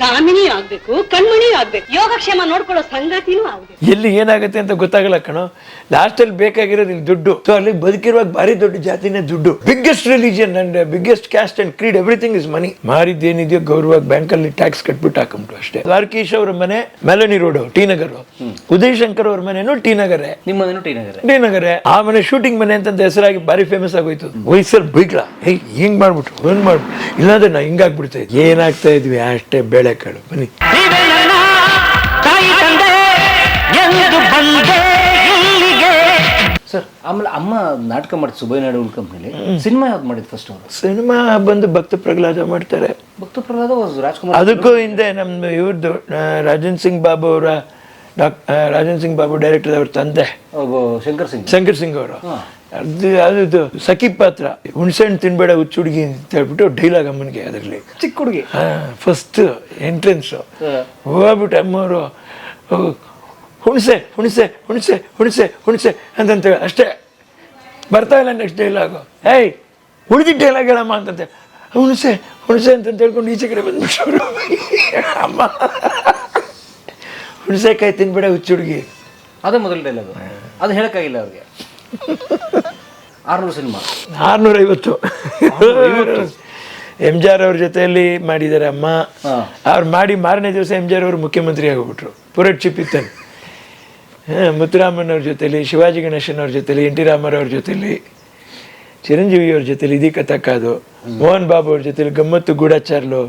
ಕಾಮಿನಿ ಆಗ್ಬೇಕು ಕಣ್ಮಣಿ ಆಗ್ಬೇಕು ಯೋಗಕ್ಷೇಮ ನೋಡ್ಕೊಳ್ಳೋ ಸಂಗಾತಿನೂ ಆಗ್ಬೇಕು ಎಲ್ಲಿ ಏನಾಗುತ್ತೆ ಅಂತ ಗೊತ್ತಾಗಲ್ಲ ಕಣೋ. ಲಾಸ್ಟಲ್ಲಿ ಬೇಕಾಗಿರೋದು ಇಲ್ಲಿ ದುಡ್ಡು. ಸೊ ಅಲ್ಲಿ ಬದುಕಿರುವಾಗ ಭಾರಿ ದೊಡ್ಡ ಜಾತಿನೇ ದುಡ್ಡು. Biggest religion and biggest caste and creed everything is money ಮಾರಿದ್ದೇನಿದೆಯೋ bank ಅಲ್ಲಿ ಟ್ಯಾಕ್ಸ್ ಕಟ್ಬಿಟ್ಟು ಹಾಕೊಂಬಿಟ್ಟು ಅಷ್ಟೇ. ದ್ವಾರಕೀಶ್ ಅವರ ಮನೆ Melony road T Nagar. Uday Shankar ಅವ್ರ ಮನೆನೂ ಟಿ ನಗರೇ. ನಿಮ್ಮ ಮನೇನು ಟಿ ನಗರ? ಟಿ ನಗರೇ. ಆ ಮನೆ ಶೂಟಿಂಗ್ ಮನೆ ಅಂತ ಹೆಸರಾಗಿ ಭಾರಿ ಫೇಮಸ್ ಆಗೋಯ್ತು ವಯಸ್ಸಲ್ಲಿ ಬೈಕ್ಲ? ಹೇ ಹಿಂಗ್ ಮಾಡ್ಬಿಟ್ರು ಹಿಂಗ್ ಮಾಡ್ಬಿಟ್ಟು ಇಲ್ಲಾಂದ್ರೆ ನಾ ಹಿಂಗಾಗ್ಬಿಡ್ತಾ ಇದ್ವಿ ಏನಾಗ್ತಾ ಇದ್ವಿ? ಅಷ್ಟೇ ಬೇಳೆಕಾಳು ಬನ್ನಿ. ಸರ್ ಆಮೇಲೆ ಅಮ್ಮ ನಾಟಕ ಮಾಡಿದ್ ಸುಬೈ ನಾಡು ಕಂಪ್ನಿಲಿ ಸಿನಿಮಾ ಯಾವ್ದು ಮಾಡಿದ್ ಫಸ್ಟ್ ಅವರು? ಸಿನಿಮಾ ಬಂದು ಭಕ್ತ ಪ್ರಹ್ಲಾದ ಮಾಡ್ತಾರೆ. ಭಕ್ತ ಪ್ರಹ್ಲಾದ ರಾಜ್ಕುಮಾರ್ ಅದಕ್ಕೂ ಹಿಂದೆ ನಮ್ಮ ಇವ್ರದ್ದು ರಾಜನ್ ಸಿಂಗ್ ಬಾಬು ಅವರ ಡಾಕ್ಟರ್ ರಾಜನ್ ಸಿಂಗ್ ಬಾಬು ಡೈರೆಕ್ಟರ್ ಅವ್ರ ತಂದೆ. ಒಬ್ಬ ಶಂಕರ್ ಸಿಂಗ್. ಶಂಕರ್ ಸಿಂಗ್ ಅವರು. ಅದು ಅದು ಸಖಿ ಪಾತ್ರ. ಹುಣ್ಸೆಹಣ್ಣು ತಿನ್ಬೇಡ ಹುಚ್ಚು ಹುಡುಗಿ ಅಂತ ಹೇಳ್ಬಿಟ್ಟು ಡೈಲಾಗ್ ಅಮ್ಮನಿಗೆ ಅದರಲ್ಲಿ. ಚಿಕ್ಕ ಹುಡುಗಿ? ಫಸ್ಟ್ ಎಂಟ್ರೆನ್ಸು ಹೋಗ್ಬಿಟ್ಟು ಅಮ್ಮವರು ಹುಣಸೆ ಹುಣಸೆ ಹುಣಸೆ ಹುಣಸೆ ಹುಣಸೆ ಅಂತಂತೇಳಿ ಅಷ್ಟೇ. ಬರ್ತಾ ಇಲ್ಲ ನೆಕ್ಸ್ಟ್ ಡೈಲಾಗು ಏಯ್ ಉಳಿದಿದ್ದ ಡೈಲಾಗ್ ಹೇಳಮ್ಮ ಅಂತಂತೆ ಹುಣಸೆ ಹುಣಸೆ ಅಂತ ಹೇಳ್ಕೊಂಡು ಈಚೆ ಕಡೆ ಬಂದ್ಬಿಟ್ಟು ಅಮ್ಮ. ಹುಣಸೆಕಾಯಿ ತಿನ್ಬೇಡ ಹುಚ್ಚು ಹುಡುಗಿ. ಅದು ಮೊದಲ ಡೈಲಾಗ್ ಅದು ಹೇಳಕ್ಕಾಗಿಲ್ಲ ಅವ್ರಿಗೆ. ಆರ್ನೂರು ಸಿನಿಮಾ. ಆರ್ನೂರೈವತ್ತು. ಎಂ ಜಿ ಆರ್ ಅವ್ರ ಜೊತೆಯಲ್ಲಿ ಮಾಡಿದ್ದಾರೆ ಅಮ್ಮ. ಅವ್ರು ಮಾಡಿ ಮಾರನೇ ದಿವಸ ಎಂ ಜಿ ಆರ್ ಅವರು ಮುಖ್ಯಮಂತ್ರಿ ಆಗಿಬಿಟ್ರು ಪುರಟ್ ಚಿಪ್ಪಿತ್ತನ್ ಮುತ್ತುರಾಮನ್ ಅವ್ರ ಜೊತೆಲಿ ಶಿವಾಜಿ ಗಣೇಶನ್ ಅವ್ರ ಜೊತೆಲಿ ಎನ್ ಟಿ ರಾಮರವ್ರ ಜೊತೆಲಿ ಚಿರಂಜೀವಿ ಅವ್ರ ಜೊತೆಯಲ್ಲಿ ಇದೀ ಕಥಕ್ಕಾದು ಮೋಹನ್ ಬಾಬು ಅವ್ರ ಜೊತೆಲಿ ಗಮ್ಮತ್ತು ಗೂಢಾಚಾರ್ಲು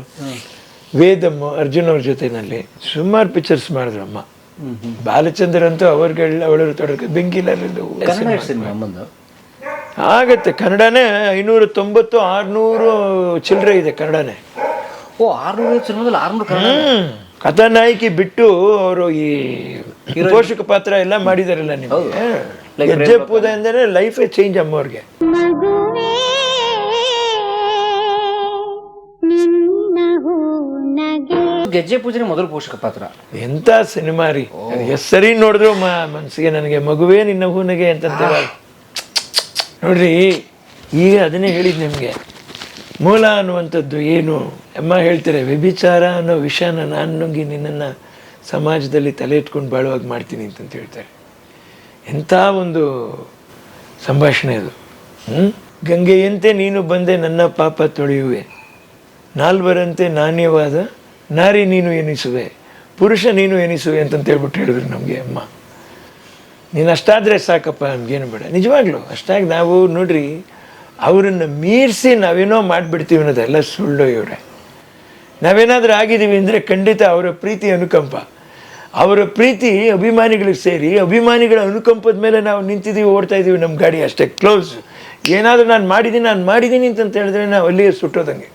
ವೇದಮ್ಮು ಅರ್ಜುನ್ ಅವ್ರ ಜೊತೆಯಲ್ಲಿ ಸುಮಾರು ಪಿಕ್ಚರ್ಸ್ ಮಾಡಿದ್ರು ಅಮ್ಮ. ಬಾಲಚಂದ್ರ ಅಂತೂ ಅವ್ರಿಗೆ ಅವಳರು ತೊಡಕ ಎಷ್ಟು ಸಿನಿಮಾ ಆಗತ್ತೆ ಕನ್ನಡನೇ ಐನೂರ ತೊಂಬತ್ತು ಆರ್ನೂರು ಚಿಲ್ಲರೆ ಇದೆ ಕನ್ನಡನೇ. ಓ ಆರ್ನೂರು ಸಿನಿಮಾದಲ್ಲಿ ಕಥಾನಾಯಕಿ ಬಿಟ್ಟು ಅವರು ಈ ಪೋಷಕ ಪಾತ್ರ ಎಲ್ಲ ಮಾಡಿದಾರಲ್ಲ ನಿಮಗೆ. Like ಹೆಜ್ಜೆ ಪೂದ ಅಂದರೆ ಲೈಫೇ ಚೇಂಜ್ ಅಮ್ಮವ್ರಿಗೆ ಗೆಜ್ಜೆ ಪೂಜೆ ಮೊದಲು ಪೋಷಕ ಪಾತ್ರ. ಎಂತ ಸಿನಿಮಾ ರೀ? ಹೆಸರಿ ಸರಿ ನೋಡಿದ್ರು ಮನಸ್ಸಿಗೆ ಮನ್ಸಿಗೆ ನನಗೆ ಮಗುವೇ ನಿನ್ನ ಹೂನಿಗೆ ಅಂತ ನೋಡ್ರಿ ಈಗ ಅದನ್ನೇ ಹೇಳಿದ್ ನಿಮಗೆ. ಮೂಲ ಅನ್ನುವಂಥದ್ದು ಏನು? ಅಮ್ಮ ಹೇಳ್ತಾರೆ ವ್ಯಭಿಚಾರ ಅನ್ನೋ ವಿಷಯನ ನಾನು ನುಂಗಿ ನಿನ್ನನ್ನು ಸಮಾಜದಲ್ಲಿ ತಲೆ ಇಟ್ಕೊಂಡು ಬಾಳುವಾಗ ಮಾಡ್ತೀನಿ ಅಂತಂತ ಹೇಳ್ತಾರೆ. ಎಂಥ ಒಂದು ಸಂಭಾಷಣೆ ಅದು. ಹ್ಞೂ ಗಂಗೆಯಂತೆ ನೀನು ಬಂದೆ ನನ್ನ ಪಾಪ ತೊಳೆಯುವೆ. ನಾಲ್ವರಂತೆ ನಾಣ್ಯವಾದ ನಾರಿ ನೀನು ಎನಿಸುವೆ, ಪುರುಷ ನೀನು ಎನಿಸುವೆ ಅಂತಂತ ಹೇಳ್ಬಿಟ್ಟು ಹೇಳಿದ್ರು ನಮಗೆ ಅಮ್ಮ. ನೀನು ಅಷ್ಟಾದರೆ ಸಾಕಪ್ಪ, ನಮಗೇನು ಬೇಡ. ನಿಜವಾಗ್ಲೂ, ಅಷ್ಟಾಗಿ ನಾವು ನೋಡ್ರಿ, ಅವರನ್ನು ಮೀರಿಸಿ ನಾವೇನೋ ಮಾಡಿಬಿಡ್ತೀವಿ ಅನ್ನೋದೆಲ್ಲ ಸುಳ್ಳು ಇವರೇ. ನಾವೇನಾದರೂ ಆಗಿದ್ದೀವಿ ಅಂದರೆ ಖಂಡಿತ ಅವರ ಪ್ರೀತಿ ಅನುಕಂಪ. ಅವರ ಪ್ರೀತಿ ಅಭಿಮಾನಿಗಳಿಗೆ ಸೇರಿ, ಅಭಿಮಾನಿಗಳ ಅನುಕಂಪದ ಮೇಲೆ ನಾವು ನಿಂತಿದ್ದೀವಿ ಓಡ್ತಾ ಇದ್ದೀವಿ ನಮ್ಮ ಗಾಡಿ ಅಷ್ಟೇ ಕ್ಲೋಸ್ ಏನಾದರೂ ನಾನು ಮಾಡಿದ್ದೀನಿ ನಾನು ಮಾಡಿದ್ದೀನಿ ಅಂತಂತ ಹೇಳಿದ್ರೆ ನಾವು ಅಲ್ಲಿಯೇ ಸುಟ್ಟೋದಂಗೆ.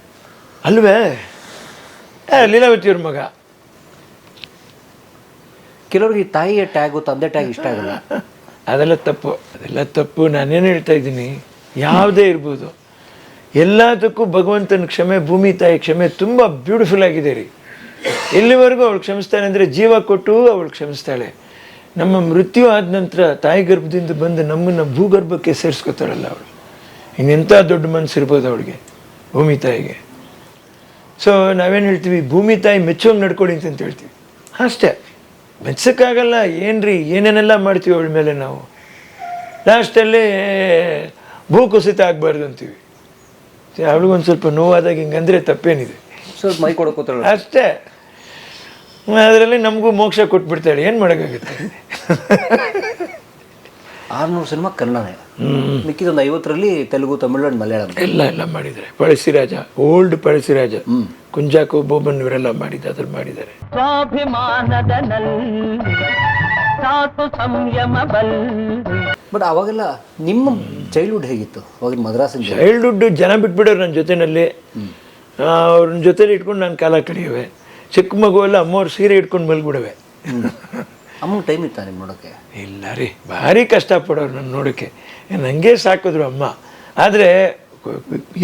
ಅಲ್ವೇ? ಲೀಲಾವತಿಯವ್ರ ಮಗ. ಕೆಲವ್ರಿಗೆ ತಾಯಿಯ ಟ್ಯಾಗು ತಂದೆ ಟ್ಯಾಗ್ ಇಷ್ಟ ಆಗಲ್ಲ. ಅದೆಲ್ಲ ತಪ್ಪು ಅದೆಲ್ಲ ತಪ್ಪು. ನಾನೇನು ಹೇಳ್ತಾ ಇದ್ದೀನಿ? ಯಾವುದೇ ಇರ್ಬೋದು. ಎಲ್ಲದಕ್ಕೂ ಭಗವಂತನ ಕ್ಷಮೆ ಭೂಮಿ ತಾಯಿ ಕ್ಷಮೆ ತುಂಬ ಬ್ಯೂಟಿಫುಲ್ ಆಗಿದೆ ರೀ. ಎಲ್ಲಿವರೆಗೂ ಅವಳು ಕ್ಷಮಿಸ್ತಾಳೆ ಅಂದರೆ ಜೀವ ಕೊಟ್ಟು ಅವಳು ಕ್ಷಮಿಸ್ತಾಳೆ. ನಮ್ಮ ಮೃತ್ಯು ಆದ ನಂತರ ತಾಯಿ ಗರ್ಭದಿಂದ ಬಂದು ನಮ್ಮನ್ನು ಭೂಗರ್ಭಕ್ಕೆ ಸೇರಿಸ್ಕೊತಾಳಲ್ಲ ಅವಳು. ಇನ್ನೆಂಥ ದೊಡ್ಡ ಮನಸ್ಸು ಇರ್ಬೋದು ಅವಳಿಗೆ ಭೂಮಿ ತಾಯಿಗೆ. ಸೊ ನಾವೇನು ಹೇಳ್ತೀವಿ? ಭೂಮಿ ತಾಯಿ ಮೆಚ್ಚೋಂಗೆ ನಡ್ಕೊಳ್ಳಿ ಅಂತ ಹೇಳ್ತೀವಿ. ಅಷ್ಟೇ. ಮೆಚ್ಚಕ್ಕಾಗಲ್ಲ ಏನ್ರಿ? ಏನೇನೆಲ್ಲ ಮಾಡ್ತೀವಿ ಅವಳ ಮೇಲೆ ನಾವು? ಲಾಸ್ಟಲ್ಲಿ ಭೂ ಕುಸಿತ ಆಗಬಾರ್ದು ಅಂತೀವಿ. ಅವಳಿಗೊಂದು ಸ್ವಲ್ಪ ನೋವಾದಾಗ ಹಿಂಗಂದ್ರೆ ತಪ್ಪೇನಿದೆ. ಸ್ವಲ್ಪ ಮೈ ಕೊಡಕೋತಾಳೆ ಅಷ್ಟೇ. ಅದರಲ್ಲಿ ನಮಗೂ ಮೋಕ್ಷ ಕೊಟ್ಬಿಡ್ತಾಳೆ. ಏನು ಮಾಡೋಕ್ಕಾಗುತ್ತೆ? ಆರ್ನೂರು ಸಿನಿಮಾ ಕನ್ನಡನೇ. ಮಿಕ್ಕಿದೊಂದು ಐವತ್ತರಲ್ಲಿ ತೆಲುಗು ತಮಿಳು ಅಂಡ್ ಮಲಯಾಳಂ. ಎಲ್ಲ ಎಲ್ಲ ಮಾಡಿದ್ದಾರೆ. ಪಳಸಿರಾಜ ಓಲ್ಡ್ ಪಳಸಿರಾಜ. ಕುಂಜಾಕು ಬೋಬನ್ ಇವರೆಲ್ಲ ಮಾಡಿದ್ದು ಅದ್ರ ಮಾಡಿದ್ದಾರೆ. ಬಟ್ ಅವಾಗೆಲ್ಲ ನಿಮ್ಮ ಚೈಲ್ಡ್ಹುಡ್ ಹೇಗಿತ್ತು? ಅವಾಗ ಮದ್ರಾಸಿನ ಜನ. ಚೈಲ್ಡ್ಹುಡ್ ಜನ ಬಿಟ್ಬಿಡೋರು ನನ್ನ ಜೊತೆನಲ್ಲಿ. ಅವ್ರನ್ನ ಜೊತೆಲಿ ಇಟ್ಕೊಂಡು ನಾನು ಕಾಲ ಕಡಿಯುವೆ ಚಿಕ್ಕ ಮಗು ಎಲ್ಲ ಅಮ್ಮವ್ರ ಸೀರೆ ಇಟ್ಕೊಂಡು ಮಲ್ಬಿಡುವೆ ಅಮ್ಮನ ಟೈಮ್ ಇತ್ತ ನಿಮ್ಮ ನೋಡೋಕ್ಕೆ ಇಲ್ಲ ರೀ ಭಾರಿ ಕಷ್ಟಪಡೋರು ನನ್ನ ನೋಡೋಕ್ಕೆ ನನಗೆ ಸಾಕಿದ್ರು ಅಮ್ಮ. ಆದರೆ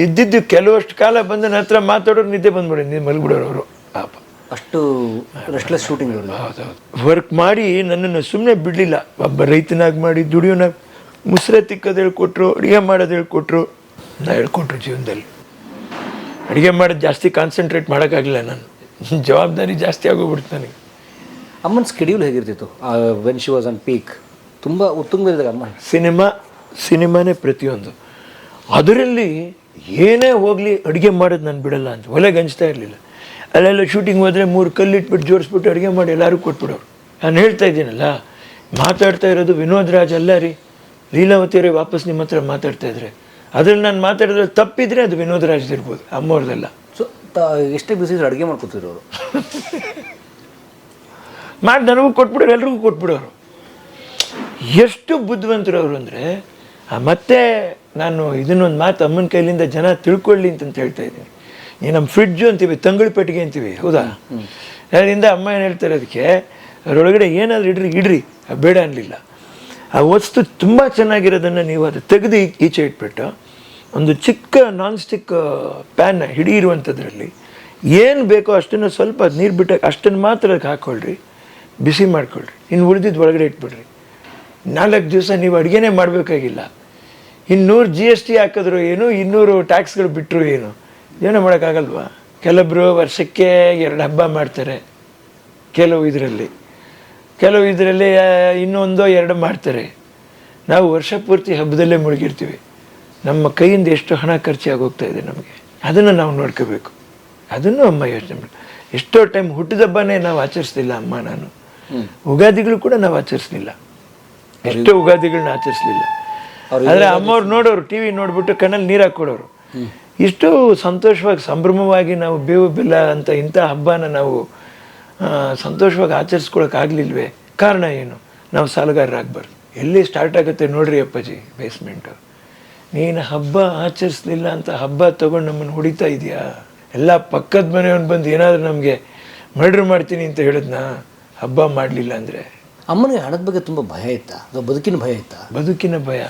ಇದ್ದಿದ್ದು ಕೆಲವಷ್ಟು ಕಾಲ ಬಂದು ನನ್ನ ಹತ್ರ ಮಾತಾಡೋರು ನಿದ್ದೆ ಬಂದ್ಬಿಡಿ ನೀನು ಮಲ್ಬಿಡೋರು ಅವರು. ಪಾಪ. ಅಷ್ಟು ರೆಸ್ಟ್ಲೆಸ್ ಶೂಟಿಂಗ್ ಹೌದು ಹೌದು ವರ್ಕ್ ಮಾಡಿ ನನ್ನನ್ನು ಸುಮ್ಮನೆ ಬಿಡಲಿಲ್ಲ. ಒಬ್ಬ ರೈತನಾಗಿ ಮಾಡಿ ದುಡಿಯೋನಾಗ ಮುಸ್ರೆ ತಿಕ್ಕೋದು ಹೇಳ್ಕೊಟ್ರು ಅಡುಗೆ ಮಾಡೋದು ಹೇಳ್ಕೊಟ್ರು. ನಾ ಹೇಳ್ಕೊಟ್ರು ಜೀವನದಲ್ಲಿ. ಅಡುಗೆ ಮಾಡೋದು ಜಾಸ್ತಿ ಕಾನ್ಸಂಟ್ರೇಟ್ ಮಾಡೋಕ್ಕಾಗಲಿಲ್ಲ ನಾನು. ಜವಾಬ್ದಾರಿ ಜಾಸ್ತಿ ಆಗೋಗ್ಬಿಡ್ತು ನನಗೆ. ಅಮ್ಮನ schedule ಹೇಗಿರ್ತಿತ್ತು? When she was on peak ತುಂಬ ಉತ್ತುಂಗದಿದ್ದಾಗ ಅಮ್ಮ. ಸಿನಿಮಾ ಸಿನಿಮಾನೇ ಪ್ರತಿಯೊಂದು. ಅದರಲ್ಲಿ ಏನೇ ಹೋಗಲಿ ಅಡುಗೆ ಮಾಡೋದು ನಾನು ಬಿಡಲ್ಲ ಅಂತ. ಒಲೆಗೆ ಹಂಚ್ತಾ ಇರಲಿಲ್ಲ. ಅಲ್ಲೆಲ್ಲ ಶೂಟಿಂಗ್ ಹೋದರೆ ಮೂರು ಕಲ್ಲಿಟ್ಬಿಟ್ಟು ಜೋಡಿಸ್ಬಿಟ್ಟು ಅಡುಗೆ ಮಾಡಿ ಎಲ್ಲರೂ ಕೊಟ್ಬಿಡೋರು. ನಾನು ಹೇಳ್ತಾ ಇದ್ದೀನಲ್ಲ ಮಾತಾಡ್ತಾ ಇರೋದು ವಿನೋದ್ ರಾಜ್ ಅಲ್ಲ ರೀ. ಲೀಲಾವತಿಯವರೇ ವಾಪಸ್ ನಿಮ್ಮ ಹತ್ರ ಮಾತಾಡ್ತಾ ಇದ್ರೆ. ಅದ್ರಲ್ಲಿ ನಾನು ಮಾತಾಡಿದ್ರೆ ತಪ್ಪಿದ್ರೆ ಅದು ವಿನೋದ್ ರಾಜ್ ಇರ್ಬೋದು ಅಮ್ಮವ್ರದ್ದೆಲ್ಲ ಸೊ ಎಷ್ಟೇ ಬಿಸಿ ಅಡುಗೆ ಮಾಡ್ಕೊತಿದ್ರು ಅವರು ಮಾಡಿ ನನಗೂ ಕೊಟ್ಬಿಡೋರು, ಎಲ್ರಿಗೂ ಕೊಟ್ಬಿಡೋರು. ಎಷ್ಟು ಬುದ್ಧಿವಂತರು ಅವರು ಅಂದರೆ ಮತ್ತೆ ನಾನು ಇದನ್ನೊಂದು ಮಾತು ಅಮ್ಮನ ಕೈಲಿಂದ ಜನ ತಿಳ್ಕೊಳ್ಳಿ ಅಂತಂತ ಹೇಳ್ತಾ ಇದ್ದೀನಿ. ಈ ನಮ್ಮ ಫ್ರಿಡ್ಜು ಅಂತೀವಿ, ತಂಗಳು ಪೆಟ್ಟಿಗೆ ಅಂತೀವಿ, ಹೌದಾ? ಅದರಿಂದ ಅಮ್ಮ ಏನು ಹೇಳ್ತಾರೆ ಅದಕ್ಕೆ, ಅದರೊಳಗಡೆ ಏನಾದರೂ ಇಡ್ರಿ ಇಡ್ರಿ ಬೇಡ ಅನ್ನಲಿಲ್ಲ ಆ ವಸ್ತು ತುಂಬ ಚೆನ್ನಾಗಿರೋದನ್ನು ನೀವು ಅದು ತೆಗೆದು ಈಚೆ ಇಟ್ಬಿಟ್ಟು, ಒಂದು ಚಿಕ್ಕ ನಾನ್ ಸ್ಟಿಕ್ ಪ್ಯಾನ್ನ ಹಿಡಿ ಇರುವಂಥದ್ರಲ್ಲಿ ಏನು ಬೇಕೋ ಅಷ್ಟನ್ನು ಸ್ವಲ್ಪ ಅದು ನೀರು ಬಿಟ್ಟಾಗ ಅಷ್ಟನ್ನು ಮಾತ್ರ ಅದಕ್ಕೆ ಹಾಕ್ಕೊಳ್ರಿ ಬಿಸಿ ಮಾಡ್ಕೊಳ್ರಿ. ಇನ್ನು ಉಳಿದಿದ್ದು ಒಳಗಡೆ ಇಟ್ಬಿಡ್ರಿ. ನಾಲ್ಕು ದಿವಸ ನೀವು ಅಡುಗೆನೇ ಮಾಡಬೇಕಾಗಿಲ್ಲ. ಇನ್ನೂರು ಜಿ ಎಸ್ ಟಿ ಹಾಕಿದ್ರು ಏನು, ಇನ್ನೂರು ಟ್ಯಾಕ್ಸ್ಗಳು ಬಿಟ್ಟರು ಏನು? ಏನೋ ಮಾಡೋಕ್ಕಾಗಲ್ವಾ? ಕೆಲವೊಬ್ಬರು ವರ್ಷಕ್ಕೆ ಎರಡು ಹಬ್ಬ ಮಾಡ್ತಾರೆ, ಕೆಲವು ಇದರಲ್ಲಿ. ಕೆಲವು ಇದರಲ್ಲಿ ಇನ್ನೊಂದೋ ಎರಡು ಮಾಡ್ತಾರೆ. ನಾವು ವರ್ಷ ಪೂರ್ತಿ ಹಬ್ಬದಲ್ಲೇ ಮುಳುಗಿರ್ತೀವಿ. ನಮ್ಮ ಕೈಯಿಂದ ಎಷ್ಟು ಹಣ ಖರ್ಚಾಗಿ ಹೋಗ್ತಾ ಇದೆ ನಮಗೆ? ಅದನ್ನು ನಾವು ನೋಡ್ಕೋಬೇಕು. ಅದನ್ನು ಅಮ್ಮ ಯೋಚನೆ ಮಾಡಿ. ಎಷ್ಟೋ ಟೈಮ್ ಹುಟ್ಟಿದಬ್ಬನೇ ನಾವು ಆಚರಿಸ್ತಿಲ್ಲ ಅಮ್ಮ ನಾನು. ಉಗಾದಿಗಳು ಕೂಡ ನಾವು ಆಚರಿಸಲಿಲ್ಲ. ಎಷ್ಟೋ ಉಗಾದಿಗಳನ್ನ ಆಚರಿಸಲಿಲ್ಲ. ಆದರೆ ಅಮ್ಮವ್ರು ನೋಡೋರು ಟಿ ವಿ ನೋಡ್ಬಿಟ್ಟು ಕಣ್ಣಲ್ಲಿ ನೀರು ಹಾಕ್ಕೊಡೋರು. ಇಷ್ಟು ಸಂತೋಷವಾಗಿ ಸಂಭ್ರಮವಾಗಿ ನಾವು ಬೇವು ಬೆಲ್ಲ ಅಂತ ಇಂಥ ಹಬ್ಬನ ನಾವು ಸಂತೋಷವಾಗಿ ಆಚರಿಸ್ಕೊಳಕ್ಕಾಗಲಿಲ್ವೇ ಕಾರಣ ಏನು? ನಾವು ಸಾಲಗಾರರಾಗಬಾರ್ದು. ಎಲ್ಲಿ ಸ್ಟಾರ್ಟ್ ಆಗುತ್ತೆ ನೋಡ್ರಿ ಅಪ್ಪಾಜಿ ಬೇಸ್ಮೆಂಟು ನೀನು ಹಬ್ಬ ಆಚರಿಸ್ಲಿಲ್ಲ ಅಂತ ಹಬ್ಬ ತಗೊಂಡು ನಮ್ಮನ್ನು ಹೊಡಿತಾ ಇದೆಯಾ? ಎಲ್ಲ ಪಕ್ಕದ ಮನೆಯವನು ಬಂದು ಏನಾದರೂ ನಮಗೆ ಮರ್ಡ್ರ್ ಮಾಡ್ತೀನಿ ಅಂತ ಹೇಳಿದ್ನಾ? ಹಬ್ಬ ಮಾಡಲಿಲ್ಲ ಅಂದರೆ? ಅಮ್ಮನಿಗೆ ಹಣದ ಬಗ್ಗೆ ತುಂಬ ಭಯ ಇತ್ತಾ? ಅಥವಾ ಬದುಕಿನ ಭಯ ಇತ್ತಾ? ಬದುಕಿನ ಭಯ.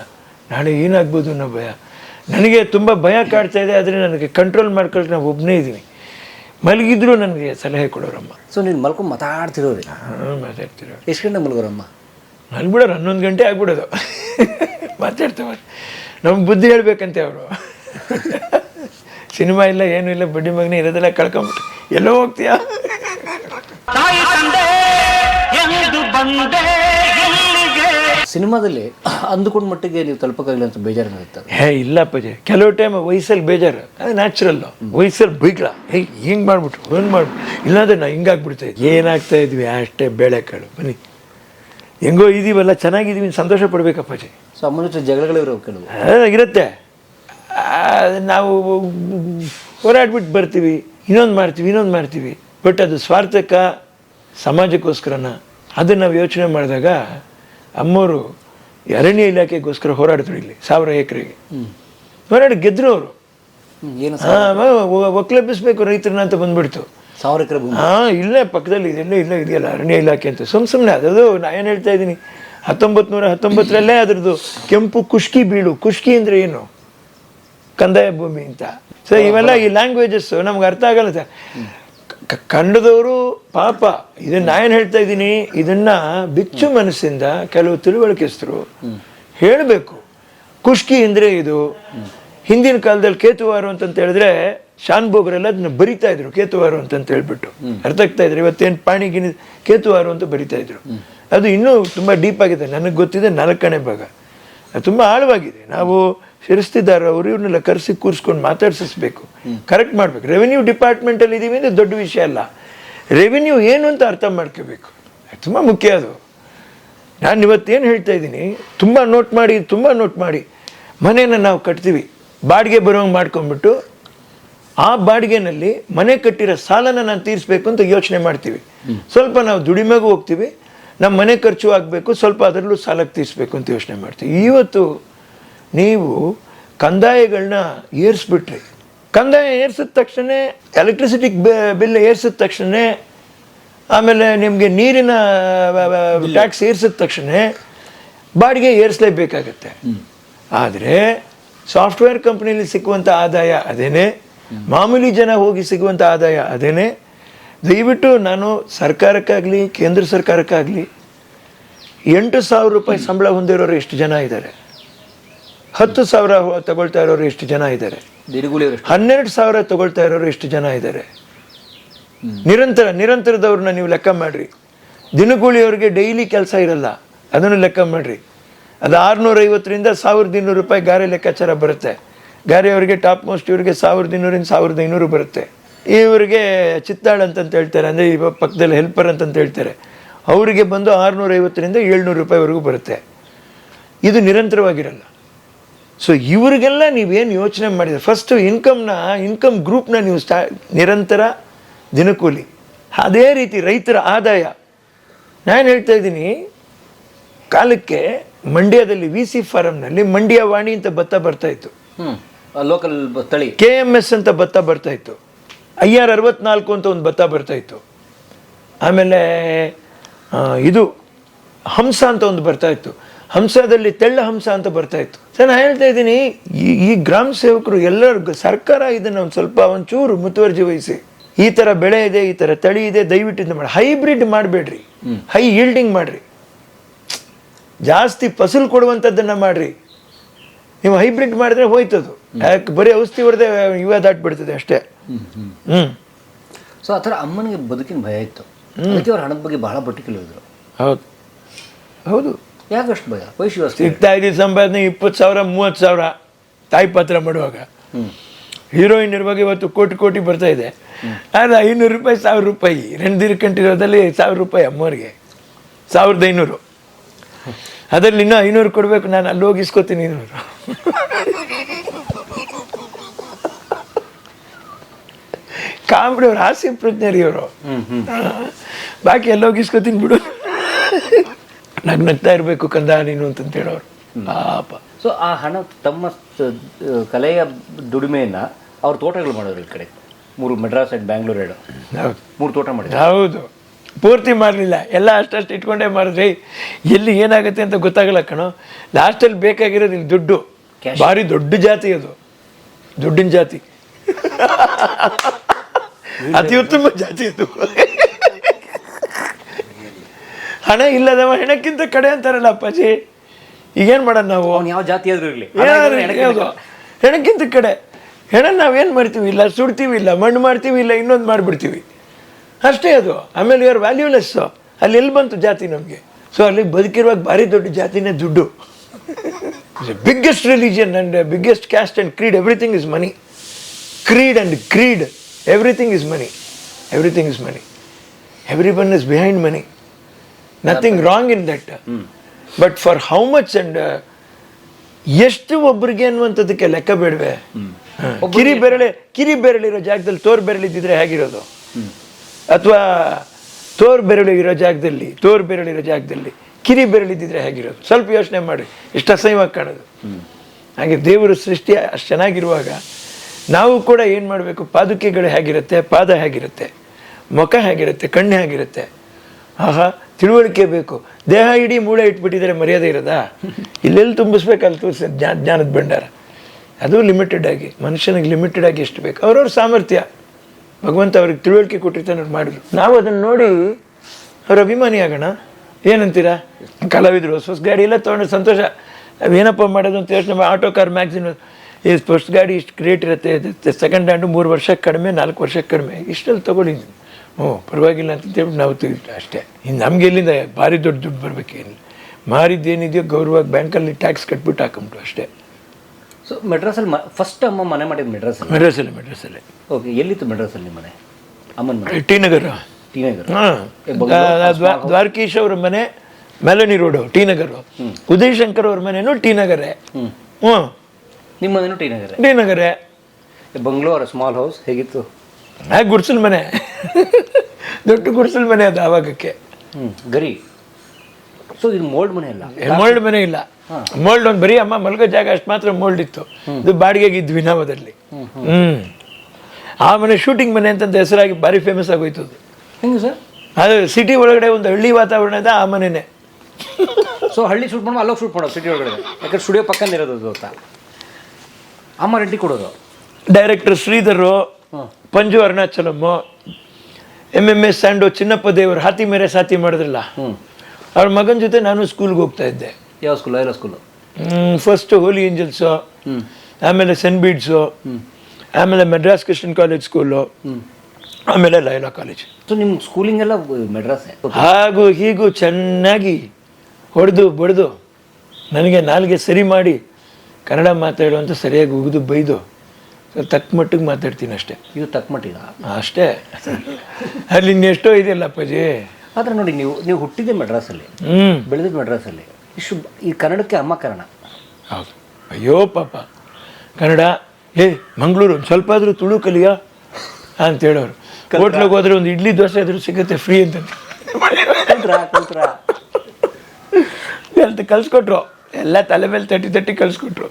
ನಾಳೆ ಏನಾಗ್ಬೋದು ಅನ್ನೋ ಭಯ. ನನಗೆ ತುಂಬ ಭಯ ಕಾಡ್ತಾ ಇದೆ ಆದರೆ ನನಗೆ ಕಂಟ್ರೋಲ್ ಮಾಡ್ಕೊಳ್ಳಿ ನಾವು ಒಬ್ಬನೇ ಇದ್ದೀನಿ ಮಲಗಿದ್ರು ನನಗೆ ಸಲಹೆ ಕೊಡೋರಮ್ಮ. ಸೊ ನೀನು ಮಲ್ಕೊಂಡು ಮಾತಾಡ್ತಿರೋರಿ. ಮಾತಾಡ್ತಿರೋ ಎಷ್ಟು ಗಂಟೆ ಮಲಗೋರಮ್ಮ? ಮಲ್ಬಿಡೋರು ಹನ್ನೊಂದು ಗಂಟೆ ಆಗ್ಬಿಡೋದು. ಮಾತಾಡ್ತೇವೆ. ನಮ್ಗೆ ಬುದ್ಧಿ ಹೇಳ್ಬೇಕಂತೆ ಅವರು. ಸಿನಿಮಾ ಇಲ್ಲ ಏನೂ ಇಲ್ಲ ಬಡ್ಡಿ ಮಗನೇ ಇರೋದೆಲ್ಲ ಕಳ್ಕೊಂಬಿಟ್ಟು ಎಲ್ಲೋ ಹೋಗ್ತೀಯಾ? ಸಿನಿಮಾದಲ್ಲಿ ಅಂದುಕೊಂಡ ಮಟ್ಟಿಗೆ ನೀವು ತಲುಪಕ್ಕಾಗಲಿ ಅಂತ ಬೇಜಾರು ಹೇ ಇಲ್ಲ ಅಪ್ಪಾಜಿ ಕೆಲವು ಟೈಮ್ ವಯಸ್ಸಲ್ಲಿ ಬೇಜಾರು. ಅದು ನ್ಯಾಚುರಲ್ ವಯಸ್ಸಲ್ಲಿ ಬೈಗ್ಲ. ಹೇ ಹಿಂಗೆ ಮಾಡ್ಬಿಟ್ರು ಏನು ಮಾಡ್ಬಿಟ್ಟು ಇಲ್ಲಾಂದ್ರೆ ನಾ ಹಿಂಗಾಗ್ಬಿಡ್ತಾ ಇದ್ವಿ. ಏನಾಗ್ತಾ ಇದ್ವಿ? ಅಷ್ಟೇ ಬೇಳೆಕಾಳು ಬನ್ನಿ. ಹೆಂಗೋ ಇದೀವಲ್ಲ ಚೆನ್ನಾಗಿದ್ದೀವಿ ಸಂತೋಷ ಪಡ್ಬೇಕಪ್ಪಾಜಿ ಸೊ ಅಮ್ಮನ ಜೊತೆ ಜಗಳಗಳಿರೋ ಕೆಲವು. ಇರುತ್ತೆ. ನಾವು ಹೋರಾಡ್ಬಿಟ್ಟು ಬರ್ತೀವಿ. ಇನ್ನೊಂದು ಮಾಡ್ತೀವಿ ಇನ್ನೊಂದು ಮಾಡ್ತೀವಿ. ಬಟ್ ಅದು ಸ್ವಾರ್ಥಕ ಸಮಾಜಕ್ಕೋಸ್ಕರನ ಅದನ್ನು ನಾವು ಯೋಚನೆ ಮಾಡಿದಾಗ ಅಮ್ಮವರು ಅರಣ್ಯ ಇಲಾಖೆಗೋಸ್ಕರ ಹೋರಾಡಿದ್ರು ಇಲ್ಲಿ ಸಾವಿರ ಎಕರೆಗೆ. ಹೋರಾಡಿ ಗೆದ್ರು ಅವರು ಒಕ್ಕಲೆಬ್ಬಿಸ್ಬೇಕು ರೈತರನ್ನ ಅಂತ ಬಂದ್ಬಿಡ್ತು. ಸಾವಿರ ಎಕರೆ ಹಾಂ ಹಾ ಇಲ್ಲೇ ಪಕ್ಕದಲ್ಲಿ ಇದೆಲ್ಲ ಇಲ್ಲ ಇದೆಯಲ್ಲ ಅರಣ್ಯ ಇಲಾಖೆ ಅಂತ. ಸುಮ್ ಸುಮ್ಮನೆ ಅದದು ನಾ ಏನು ಹೇಳ್ತಾ ಇದ್ದೀನಿ ಹತ್ತೊಂಬತ್ತು ನೂರ ಹತ್ತೊಂಬತ್ತರಲ್ಲೇ ಅದ್ರದ್ದು ಕೆಂಪು ಕುಷ್ಕಿ ಬೀಳು. ಕುಷ್ಕಿ ಅಂದರೆ ಏನು? ಕಂದಾಯ ಭೂಮಿ ಅಂತ. ಸೊ ಇವೆಲ್ಲ ಈ ಲ್ಯಾಂಗ್ವೇಜಸ್ಸು ನಮ್ಗೆ ಅರ್ಥ ಆಗಲ್ಲ ಸರ್. ಕ- ಕನ್ನಡದವರು ಪಾಪ. ಇದನ್ನ ನಾನು ಹೇಳ್ತಾ ಇದ್ದೀನಿ ಇದನ್ನ ಬಿಚ್ಚು ಮನಸ್ಸಿಂದ ಕೆಲವು ತಿಳುವಳಿಕೆಸ್ತರು ಹೇಳಬೇಕು. ಖುಷ್ಕಿ ಅಂದ್ರೆ ಇದು. ಹಿಂದಿನ ಕಾಲದಲ್ಲಿ ಕೇತುವಾರು ಅಂತಂತ ಹೇಳಿದ್ರೆ ಶಾನ್ ಶಾನ್ಭೋಗರೆಲ್ಲ ಅದನ್ನ ಬರಿತಾ ಇದ್ರು ಕೇತುವಾರು ಅಂತಂತ ಹೇಳ್ಬಿಟ್ಟು. ಅರ್ಥ ಆಗ್ತಾ ಇದ್ರು ಇವತ್ತೇನು ಪಾಣಿಗಿನ ಕೇತುವಾರು ಅಂತ ಬರಿತಾ ಇದ್ರು. ಅದು ಇನ್ನೂ ತುಂಬಾ ಡೀಪ್ ಆಗಿದೆ. ನನಗೆ ಗೊತ್ತಿದೆ ನಾಲ್ಕನೇ ಭಾಗ. ಅದು ತುಂಬಾ ಆಳವಾಗಿದೆ. ನಾವು ಶಿರಸ್ತಿದಾರ ಅವರು ಇವ್ರನ್ನೆಲ್ಲ ಕರೆಸಿ ಕೂರಿಸ್ಕೊಂಡು ಮಾತಾಡಿಸಬೇಕು ಕರೆಕ್ಟ್ ಮಾಡ್ಬೇಕು. ರೆವೆನ್ಯೂ ಡಿಪಾರ್ಟ್ಮೆಂಟಲ್ಲಿ ಇದೀವಿ ಅಂದರೆ ದೊಡ್ಡ ವಿಷಯ ಅಲ್ಲ. ರೆವೆನ್ಯೂ ಏನು ಅಂತ ಅರ್ಥ ಮಾಡ್ಕೋಬೇಕು. ತುಂಬ ಮುಖ್ಯ ಅದು. ನಾನು ಇವತ್ತೇನು ಹೇಳ್ತಾ ಇದ್ದೀನಿ, ತುಂಬ ನೋಟ್ ಮಾಡಿ, ತುಂಬ ನೋಟ್ ಮಾಡಿ. ಮನೇನ ನಾವು ಕಟ್ತೀವಿ. ಬಾಡಿಗೆ ಬರೋಂಗೆ ಮಾಡ್ಕೊಂಡ್ಬಿಟ್ಟು ಆ ಬಾಡಿಗೆನಲ್ಲಿ ಮನೆ ಕಟ್ಟಿರೋ ಸಾಲನ ನಾನು ತೀರಿಸ್ಬೇಕು ಅಂತ ಯೋಚನೆ ಮಾಡ್ತೀವಿ. ಸ್ವಲ್ಪ ನಾವು ದುಡಿಮೆಗೂ ಹೋಗ್ತೀವಿ. ನಮ್ಮ ಮನೆ ಖರ್ಚು ಆಗಬೇಕು. ಸ್ವಲ್ಪ ಅದರಲ್ಲೂ ಸಾಲಕ್ಕೆ ತೀರಿಸ್ಬೇಕು ಅಂತ ಯೋಚನೆ ಮಾಡ್ತೀವಿ. ಇವತ್ತು ನೀವು ಕಂದಾಯಗಳನ್ನ ಏರಿಸ್ಬಿಟ್ರಿ. ಕಂದಾಯ ಏರ್ಸಿದ ತಕ್ಷಣ ಎಲೆಕ್ಟ್ರಿಸಿಟಿ ಬಿಲ್ ಏರ್ಸಿದ ತಕ್ಷಣ ಆಮೇಲೆ ನಿಮಗೆ ನೀರಿನ ಟ್ಯಾಕ್ಸ್ ಏರ್ಸಿದ ತಕ್ಷಣ ಬಾಡಿಗೆ ಏರಿಸಲೇಬೇಕಾಗತ್ತೆ. ಆದರೆ ಸಾಫ್ಟ್ವೇರ್ ಕಂಪ್ನಿಯಲ್ಲಿ ಸಿಕ್ಕುವಂಥ ಆದಾಯ ಅದೇನೆ ಮಾಮೂಲಿ ಜನ ಹೋಗಿ ಸಿಗುವಂಥ ಆದಾಯ ಅದೇನೆ. ದಯವಿಟ್ಟು ನಾನು ಸರ್ಕಾರಕ್ಕಾಗಲಿ ಕೇಂದ್ರ ಸರ್ಕಾರಕ್ಕಾಗಲಿ ಎಂಟು ಸಾವಿರ ರೂಪಾಯಿ ಸಂಬಳ ಹೊಂದಿರೋರು ಎಷ್ಟು ಜನ ಇದ್ದಾರೆ? ಹತ್ತು ಸಾವಿರ ತಗೊಳ್ತಾ ಇರೋರು ಎಷ್ಟು ಜನ ಇದ್ದಾರೆ? ಹನ್ನೆರಡು ಸಾವಿರ ತಗೊಳ್ತಾ ಇರೋರು ಎಷ್ಟು ಜನ ಇದ್ದಾರೆ? ನಿರಂತರ ನಿರಂತರದವ್ರನ್ನ ನೀವು ಲೆಕ್ಕ ಮಾಡ್ರಿ. ದಿನಗೂಲಿಯವ್ರಿಗೆ ಡೈಲಿ ಕೆಲಸ ಇರಲ್ಲ ಅದನ್ನು ಲೆಕ್ಕ ಮಾಡ್ರಿ. ಅದು ಆರುನೂರೈವತ್ತರಿಂದ ಸಾವಿರದ ಇನ್ನೂರು ರೂಪಾಯಿ ಗಾರೆ ಲೆಕ್ಕಾಚಾರ ಬರುತ್ತೆ. ಗಾರೆಯವರಿಗೆ ಟಾಪ್ ಮೋಸ್ಟ್ ಇವರಿಗೆ ಸಾವಿರದ ಇನ್ನೂರಿಂದ ಸಾವಿರದ ಐನೂರು ಬರುತ್ತೆ. ಇವರಿಗೆ ಚಿತ್ತಾಳ್ ಅಂತಂತ ಹೇಳ್ತಾರೆ ಅಂದರೆ ಇವಾಗ ಪಕ್ಕದಲ್ಲಿ ಹೆಲ್ಪರ್ ಅಂತಂತ ಹೇಳ್ತಾರೆ. ಅವರಿಗೆ ಬಂದು ಆರುನೂರೈವತ್ತರಿಂದ ಏಳ್ನೂರು ರೂಪಾಯಿವರೆಗೂ ಬರುತ್ತೆ. ಇದು ನಿರಂತರವಾಗಿರಲ್ಲ. ಸೊ ಇವರಿಗೆಲ್ಲ ನೀವೇನು ಯೋಚನೆ ಮಾಡಿದ್ರೆ? ಫಸ್ಟು ಇನ್ಕಮ್ನ ಇನ್ಕಮ್ ಗ್ರೂಪ್ನ ನೀವು ಸ್ಟಾ ನಿರಂತರ ದಿನಕೂಲಿ. ಅದೇ ರೀತಿ ರೈತರ ಆದಾಯ. ನಾನು ಹೇಳ್ತಾ ಇದ್ದೀನಿ ಕಾಲಕ್ಕೆ ಮಂಡ್ಯದಲ್ಲಿ ವಿ ಸಿ ಫಾರಂನಲ್ಲಿ ಮಂಡ್ಯ ವಾಣಿ ಅಂತ ಭತ್ತ ಬರ್ತಾ ಇತ್ತು. ಹ್ಞೂ ಲೋಕಲ್ ತಳಿ. ಕೆ ಎಂ ಎಸ್ ಅಂತ ಭತ್ತ ಬರ್ತಾ ಇತ್ತು. ಐ ಆರ್ ಅರವತ್ನಾಲ್ಕು ಅಂತ ಒಂದು ಭತ್ತ ಬರ್ತಾ ಇತ್ತು. ಆಮೇಲೆ ಇದು ಹಂಸ ಅಂತ ಒಂದು ಬರ್ತಾ ಇತ್ತು. ಹಂಸದಲ್ಲಿ ತೆಳ್ಳ ಹಂಸ ಅಂತ ಬರ್ತಾ ಇತ್ತು. ಸರ್ ನಾನು ಹೇಳ್ತಾ ಇದ್ದೀನಿ ಈ ಈ ಗ್ರಾಮ ಸೇವಕರು ಎಲ್ಲರಿಗೂ ಸರ್ಕಾರ ಇದನ್ನು ಒಂದು ಸ್ವಲ್ಪ ಒಂಚೂರು ಮುತುವರ್ಜಿ ವಹಿಸಿ. ಈ ಥರ ಬೆಳೆ ಇದೆ ಈ ಥರ ತಳಿ ಇದೆ ದಯವಿಟ್ಟು ಇದು ಮಾಡಿ. ಹೈಬ್ರಿಡ್ ಮಾಡಬೇಡ್ರಿ. ಹೈ ಈಲ್ಡಿಂಗ್ ಮಾಡಿರಿ. ಜಾಸ್ತಿ ಫಸಲು ಕೊಡುವಂಥದ್ದನ್ನು ಮಾಡಿರಿ. ನೀವು ಹೈಬ್ರಿಡ್ ಮಾಡಿದ್ರೆ ಹೋಯ್ತದು. ಯಾಕೆ ಬರೀ ಔಷಧಿ ಹೊಡೆದೇ ಇವ ದಾಟ್ಬಿಡ್ತದೆ ಅಷ್ಟೇ. ಹ್ಞೂ ಸೊ ಆ ಥರ ಅಮ್ಮನಿಗೆ ಬದುಕಿನ ಭಯ ಇತ್ತು. ಅದಕ್ಕೆ ಅವ್ರ ಹಣದ ಬಗ್ಗೆ ಬಹಳ ಕೇಳಿದ್ರು ಹೌದು. ಹೌದು. ಯಾಕಷ್ಟು ಭಯ? ವಯಸ್ಸು ಸಿಗ್ತಾ ಇದ್ದೀವಿ ಸಂಪಾದನೆ ಇಪ್ಪತ್ತು ಸಾವಿರ ಮೂವತ್ತು ಸಾವಿರ ತಾಯಿ ಪಾತ್ರ ಮಾಡುವಾಗ. ಹೀರೋಯಿನ್ ಇರುವಾಗ ಇವತ್ತು ಕೋಟಿ ಕೋಟಿ ಬರ್ತಾ ಇದೆ. ಆದರೆ ಐನೂರು ರೂಪಾಯಿ ಸಾವಿರ ರೂಪಾಯಿ ರಣಧೀರ್ ಕಂಠಿರೋದಲ್ಲಿ ಸಾವಿರ ರೂಪಾಯಿ ಅಮ್ಮವ್ರಿಗೆ. ಸಾವಿರದ ಐನೂರು. ಅದರಲ್ಲಿ ಇನ್ನೂ ಐನೂರು ಕೊಡಬೇಕು ನಾನು ಅಲ್ಲಿ ಹೋಗಿ ಇಸ್ಕೋತೀನಿ ಐನೂರು. ಕಾಮಿಡಿ ಅವ್ರು ಹಾಸ್ಯ ಪ್ರಜ್ಞರಿ ಅವರು ಬಾಕಿ ಎಲ್ಲ ಹೋಗಿ ಇಸ್ಕೊತೀನಿ ಬಿಡು. ನಗ್ ನಗ್ತಾ ಇರಬೇಕು ಕಂದ ನೀನು ಅಂತಂತ ಹೇಳೋರು. ಪಾಪ. ಸೊ ಆ ಹಣ ತಮ್ಮ ಕಲೆಯ ದುಡಿಮೆಯನ್ನ ಅವ್ರ ತೋಟಗಳು ಮಾಡೋರು ಈ ಕಡೆ. ಮೂರು ಮಡ್ರಾಸ್ ಆ್ಯಂಡ್ ಬ್ಯಾಂಗ್ಳೂರ್ ಎರಡು. ಮೂರು ತೋಟ ಮಾಡಿದ್ರು. ಹೌದು. ಪೂರ್ತಿ ಮಾಡಲಿಲ್ಲ. ಎಲ್ಲ ಅಷ್ಟಷ್ಟು ಇಟ್ಕೊಂಡೇ ಮಾಡಿದ್ರಿ ಎಲ್ಲಿ ಏನಾಗುತ್ತೆ ಅಂತ ಗೊತ್ತಾಗಲ್ಲ ಕಣೋ. ಲಾಸ್ಟಲ್ಲಿ ಬೇಕಾಗಿರೋದು ಇಲ್ಲಿ ದುಡ್ಡು. ಭಾರಿ ದೊಡ್ಡ ಜಾತಿ ಅದು. ದುಡ್ಡಿನ ಜಾತಿ. ಅತಿ ಉತ್ತಮ ಜಾತಿ ಅದು. ಹಣ ಇಲ್ಲದವ ಹೆಣಕ್ಕಿಂತ ಕಡೆ ಅಂತಾರಲ್ಲ ಅಪ್ಪಾಜಿ. ಈಗೇನು ಮಾಡೋಣ ನಾವು? ಅವ್ನು ಯಾವ ಜಾತಿ ಆದ್ರೂ ಇರಲಿ? ಹೆಣಕ್ಕಿಂತ ಕಡೆ. ಹೆಣ ನಾವೇನು ಮಾಡ್ತೀವಿ? ಇಲ್ಲ ಸುಡ್ತೀವಿ ಇಲ್ಲ ಮಣ್ಣು ಮಾಡ್ತೀವಿ ಇಲ್ಲ ಇನ್ನೊಂದು ಮಾಡಿಬಿಡ್ತೀವಿ. ಅಷ್ಟೇ ಅದು. ಆಮೇಲೆ ಇವ್ರ ವ್ಯಾಲ್ಯೂಲೆಸ್ಸು ಅಲ್ಲಿ ಎಲ್ಲಿ ಬಂತು ಜಾತಿ ನಮಗೆ? ಸೊ ಅಲ್ಲಿ ಬದುಕಿರುವಾಗ ಭಾರಿ ದೊಡ್ಡ ಜಾತಿನೇ ದುಡ್ಡು. Biggest religion and biggest caste and creed everything is money creed and creed everything is money everything is money every one is behind money nothing wrong in that but for how much and ಎಷ್ಟು ಒಬ್ಬರಿಗೆ ಅನ್ನುವಂಥದ್ದಕ್ಕೆ ಲೆಕ್ಕ ಬೇಡವೆ. ಕಿರಿ ಬೆರಳೆ ಕಿರಿ ಬೆರಳಿರೋ ಜಾಗದಲ್ಲಿ ತೋರ್ ಬೆರಳಿದ್ದಿದ್ರೆ ಹೇಗಿರೋದು? ಅಥವಾ ತೋರ್ ಬೆರಳು ಇರೋ ಜಾಗದಲ್ಲಿ ತೋರ್ ಬೆರಳಿರೋ ಜಾಗದಲ್ಲಿ ಕಿರಿ ಬೆರಳಿದ್ದಿದ್ರೆ ಹೇಗಿರೋದು? ಸ್ವಲ್ಪ ಯೋಚನೆ ಮಾಡಿ. ಎಷ್ಟು ಅಸಹ್ಯವಾಗಿ ಕಾಣೋದು. ಹಾಗೆ ದೇವರ ಸೃಷ್ಟಿ ಅಷ್ಟು ಚೆನ್ನಾಗಿರುವಾಗ ನಾವು ಕೂಡ ಏನು ಮಾಡಬೇಕು? ಪಾದುಕೆಗಳು ಹೇಗಿರುತ್ತೆ? ಪಾದ ಹೇಗಿರುತ್ತೆ? ಮುಖ ಹೇಗಿರುತ್ತೆ? ಕಣ್ಣು ಹೇಗಿರುತ್ತೆ? ಆಹಾ, ತಿಳುವಳಿಕೆ ಬೇಕು. ದೇಹ ಇಡೀ ಮೂಳೆ ಇಟ್ಬಿಟ್ಟಿದ್ರೆ ಮರ್ಯಾದೆ ಇರೋದಾ? ಇಲ್ಲೆಲ್ಲಿ ತುಂಬಿಸ್ಬೇಕಲ್ಲಿ ತೋರಿಸಿ, ಜ್ಞಾ, ಜ್ಞಾನದ ಭಂಡಾರ. ಅದು ಲಿಮಿಟೆಡ್ ಆಗಿ, ಮನುಷ್ಯನಿಗೆ ಲಿಮಿಟೆಡ್ ಆಗಿ ಎಷ್ಟು ಬೇಕು? ಅವ್ರವ್ರ ಸಾಮರ್ಥ್ಯ. ಭಗವಂತ ಅವ್ರಿಗೆ ತಿಳುವಳಿಕೆ ಕೊಟ್ಟಿರ್ತಾನೆ ಅವ್ರು ಮಾಡಿದ್ರು. ನಾವು ಅದನ್ನು ನೋಡಿ ಅವ್ರ ಅಭಿಮಾನಿ ಆಗೋಣ. ಏನಂತೀರಾ? ಕಲಾವಿದರು ಹೊಸ ಗಾಡಿ ಎಲ್ಲ ತೊಗೊಂಡು ಸಂತೋಷ. ಏನಪ್ಪ ಮಾಡೋದು ಅಂತ ಯೋಚನೆ ಆಟೋ ಕಾರ್ ಮ್ಯಾಗ್ಝಿನ್ ಈ ಫಸ್ಟ್ ಗಾಡಿ ಇಷ್ಟು ಗ್ರೇಟ್ ಇರುತ್ತೆ ಸೆಕೆಂಡ್ ಹ್ಯಾಂಡು ಮೂರು ವರ್ಷಕ್ಕೆ ಕಡಿಮೆ, ನಾಲ್ಕು ವರ್ಷಕ್ಕೆ ಕಡಿಮೆ. ಇಷ್ಟಲ್ಲಿ ತೊಗೊಳ್ಳಿ. ಹ್ಞೂ ಪರವಾಗಿಲ್ಲ ಅಂತ ಹೇಳ್ಬಿಟ್ಟು ನಾವು ತೆಗಿತೀವಿ ಅಷ್ಟೇ. ಇನ್ನು ನಮ್ಗೆ ಎಲ್ಲಿಂದ ಭಾರಿ ದೊಡ್ಡ ದುಡ್ಡು ಬರಬೇಕೇನು ಮಾರಿದ್ದೇನಿದೆಯೋ ಗೌರವವಾಗಿ ಬ್ಯಾಂಕಲ್ಲಿ ಟ್ಯಾಕ್ಸ್ ಕಟ್ಬಿಟ್ಟು ಹಾಕೊಂಬಿಟ್ಟು ಅಷ್ಟೇ. ಸೊ ಮೆಡ್ರಾಸಲ್ಲಿ ಫಸ್ಟ್ ಅಮ್ಮ ಮನೆ ಮಾಡಿದ್ದು ಮೆಡ್ರಾಸ್ ಮೆಡ್ರಾಸಲ್ಲಿ ಮೆಡ್ರಾಸಲ್ಲಿ ಓಕೆ ಎಲ್ಲಿತ್ತು ಮೆಡ್ರಾಸಲ್ಲಿ ಮನೆ? ಅಮ್ಮನ ಮನೆ? ಟಿ ನಗರ. ಟಿ ನಗರ. ಹಾಂ. ದ್ವಾರಕೀಶ್ ಅವರ ಮನೆ Melony road T Nagar. Uday Shankar ಅವ್ರ ಮನೆನೂ ಟಿ ನಗರೇ. ಹ್ಞೂ ನಿಮ್ಮ ಮನೆಯೂ ಟಿ ನಗರ? ಟಿ ನಗರೇ. ಬಂಗ್ಳೂರು ಸ್ಮಾಲ್ ಹೌಸ್ ಹೇಗಿತ್ತು? ಹಾಗೆ ಗುಡ್ಸಲ್ ಮನೆ. ದೊಡ್ಡ ಗುಡ್ಸಲ್ ಮನೆ ಅದು ಆವಾಗಕ್ಕೆ. ಹ್ಞೂ ಗರಿ. ಸೊ ಇದು ಮೋಲ್ಡ್ ಮನೆ ಇಲ್ಲ ಮೋಲ್ಡ್ ಮನೆ ಇಲ್ಲ. ಮೋಲ್ಡ್ ಒಂದು ಬರೀ ಅಮ್ಮ ಮಲ್ಗೋ ಜಾಗ ಅಷ್ಟು ಮಾತ್ರ ಮೋಲ್ಡ್ ಇತ್ತು. ಇದು ಬಾಡಿಗೆಗೆ ಇದ್ವಿ ನಾವು ಹ್ಮ್ ಆ ಮನೆ ಶೂಟಿಂಗ್ ಮನೆ ಅಂತಂದು ಹೆಸರಾಗಿ ಭಾರಿ ಫೇಮಸ್ ಆಗೋಯ್ತು ಅದು. ಹೆಂಗೆ ಸರ್? ಅದು ಸಿಟಿ ಒಳಗಡೆ ಒಂದು ಹಳ್ಳಿ ವಾತಾವರಣ ಇದೆ ಆ ಮನೆನೇ. ಸೊ ಹಳ್ಳಿ ಶೂಟ್ ಮಾಡೋ ಅಲ್ಲೋಗಿ ಶೂಟ್ ಮಾಡೋದು ಸಿಟಿ ಒಳಗಡೆ. ಯಾಕಂದ್ರೆ ಸ್ಟುಡಿಯೋ ಪಕ್ಕನೇ ಇರೋದು ಅಂತ. ಅಮ್ಮ ರೆಡ್ಡಿ ಕೊಡೋದು. Director Sridhar Panju Arunachalam M M S Sandow Chinnappa Thevar Haathi Mere ಸಾತಿ ಮಾಡಿದ್ರಲ್ಲ? ಅವ್ರ ಮಗನ ಜೊತೆ ನಾನು ಸ್ಕೂಲ್ಗೆ ಹೋಗ್ತಾ ಇದ್ದೆ. ಯಾವ ಸ್ಕೂಲ್ ಎಲ್ಲ ಸ್ಕೂಲು ಫಸ್ಟ್ ಹೋಲಿ ಏಂಜಲ್ಸು ಆಮೇಲೆ ಸೆಂಟ್ ಬೀಡ್ಸು ಆಮೇಲೆ ಮೆಡ್ರಾಸ್ ಕ್ರಿಶ್ಚಿಯನ್ ಕಾಲೇಜ್ ಸ್ಕೂಲು ಆಮೇಲೆ ಲೈಲಾ ಕಾಲೇಜ್ ಸೊ ನಿಮ್ಮ ಸ್ಕೂಲಿಂಗ್ ಎಲ್ಲ ಮೆಡ್ರಾಸ್ ಹಾಗೂ ಹೀಗೂ ಚೆನ್ನಾಗಿ ಹೊಡೆದು ಬಡಿದು ನನಗೆ ನಾಲ್ಗೆ ಸರಿ ಮಾಡಿ ಕನ್ನಡ ಮಾತಾಡುವಂಥ ಸರಿಯಾಗಿ ಉಗಿದು ಬೈದು ಸ್ವಲ್ಪ ತಕ್ಕ ಮಟ್ಟಿಗೆ ಮಾತಾಡ್ತೀನಿ ಅಷ್ಟೇ. ಇದು ತಕ್ಕ ಮಟ್ಟಿಗೆ? ಅಷ್ಟೇ. ಅಲ್ಲಿ ಇನ್ನೆಷ್ಟೋ ಇದೆಯಲ್ಲ ಅಪ್ಪಾಜಿ? ಆದ್ರೆ ನೋಡಿ ನೀವು ನೀವು ಹುಟ್ಟಿದ್ದೆ ಮೆಡ್ರಾಸಲ್ಲಿ ಹ್ಞೂ ಬೆಳೆದಿದ್ದು ಮೆಡ್ರಾಸಲ್ಲಿ ಇಷ್ಟು ಈ ಕನ್ನಡಕ್ಕೆ ಅಮ್ಮ ಕಾರಣ. ಹೌದು. ಅಯ್ಯೋ ಪಾಪ. ಕನ್ನಡ ಏ ಮಂಗಳೂರು ಒಂದು ಸ್ವಲ್ಪ ಆದರೂ ತುಳು ಕಲಿಯಾ ಅಂತ ಹೇಳೋರು. ಹೋಟ್ಲಿಗೆ ಹೋದ್ರೆ ಒಂದು ಇಡ್ಲಿ ದೋಸೆ ಆದರೂ ಸಿಗುತ್ತೆ ಫ್ರೀ ಅಂತ. ಕಲ್ತ್ರ ಕಲ್ಸ್ಕೊಟ್ರು. ಎಲ್ಲ ತಲೆ ಮೇಲೆ ತಟ್ಟಿ ತಟ್ಟಿ ಕಲ್ಸ್ಕೊಟ್ರು.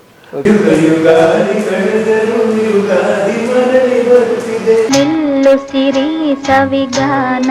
ಸಿರಿ ಸವಿಗಾನ